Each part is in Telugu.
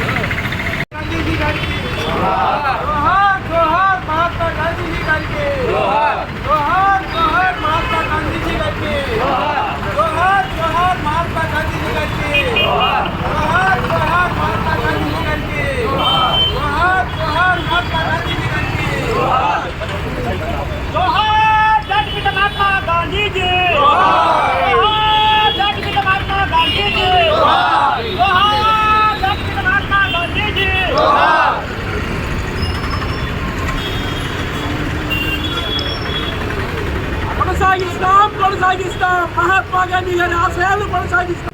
Wow. కొనసాగిస్తా మహాత్మా గాంధీ గారి ఆశయాలను కొనసాగిస్తా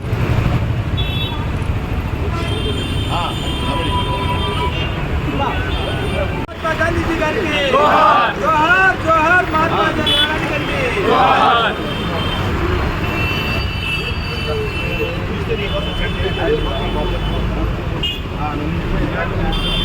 మహాత్మా గాంధీజీ గారికి జోహార్ జోహార్ జోహార్ మహాత్మా గాంధీ గారికి జోహార్ ఆ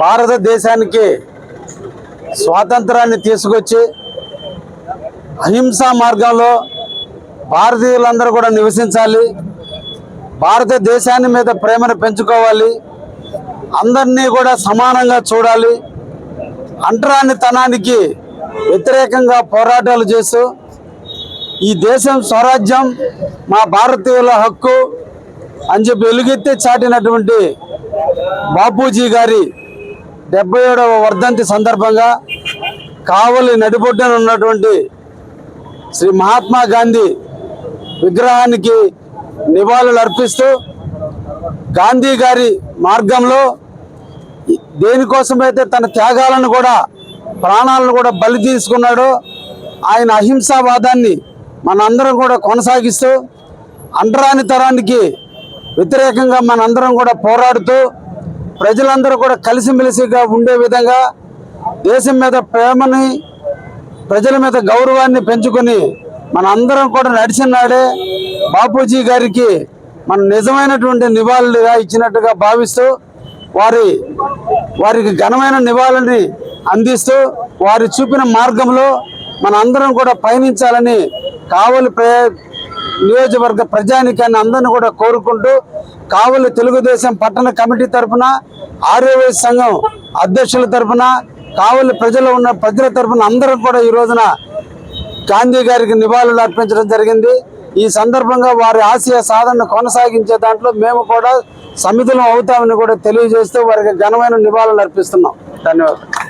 భారతదేశానికి స్వాతంత్రాన్ని తీసుకొచ్చి అహింసా మార్గంలో భారతీయులందరూ కూడా నివసించాలి. భారతదేశాన్ని మీద ప్రేమను పెంచుకోవాలి. అందరినీ కూడా సమానంగా చూడాలి. అంటరానితనానికి వ్యతిరేకంగా పోరాటాలు చేస్తూ ఈ దేశం స్వరాజ్యం మా భారతీయుల హక్కు అని చెప్పి వెలుగెత్తి చాటినటువంటి బాపూజీ గారి డెబ్బై ఏడవ వర్ధంతి సందర్భంగా కావలి నడిబొడ్డున ఉన్నటువంటి శ్రీ మహాత్మా గాంధీ విగ్రహానికి నివాళులు అర్పిస్తూ గాంధీ గారి మార్గంలో దేనికోసమైతే తన త్యాగాలను కూడా ప్రాణాలను కూడా బలి తీసుకున్నాడో ఆయన అహింసావాదాన్ని మనందరం కూడా కొనసాగిస్తూ అండరాని తరానికి వ్యతిరేకంగా మనందరం కూడా పోరాడుతూ ప్రజలందరూ కూడా కలిసిమెలిసిగా ఉండే విధంగా దేశం మీద ప్రేమని ప్రజల మీద గౌరవాన్ని పెంచుకొని మన అందరం కూడా నడిచిన నాడే బాపూజీ గారికి మన నిజమైనటువంటి నివాళులుగా ఇచ్చినట్టుగా భావిస్తూ వారి వారికి ఘనమైన నివాళిని అందిస్తూ వారి చూపిన మార్గంలో మన అందరం కూడా పయనించాలని కావలి ప్ర నియోజకవర్గ ప్రజానికాన్ని అందరిని కూడా కోరుకుంటూ కావలి తెలుగుదేశం పట్టణ కమిటీ తరఫున ఆర్యవై సంఘం అధ్యక్షుల తరఫున కావలి ప్రజలు ఉన్న ప్రజల తరఫున అందరం కూడా ఈ రోజున గాంధీ గారికి నివాళులు అర్పించడం జరిగింది. ఈ సందర్భంగా వారి ఆశయ సాధన కొనసాగించే దాంట్లో మేము కూడా సమితులం అవుతామని కూడా తెలియజేస్తూ వారికి ఘనమైన నివాళులు అర్పిస్తున్నాం. ధన్యవాదాలు.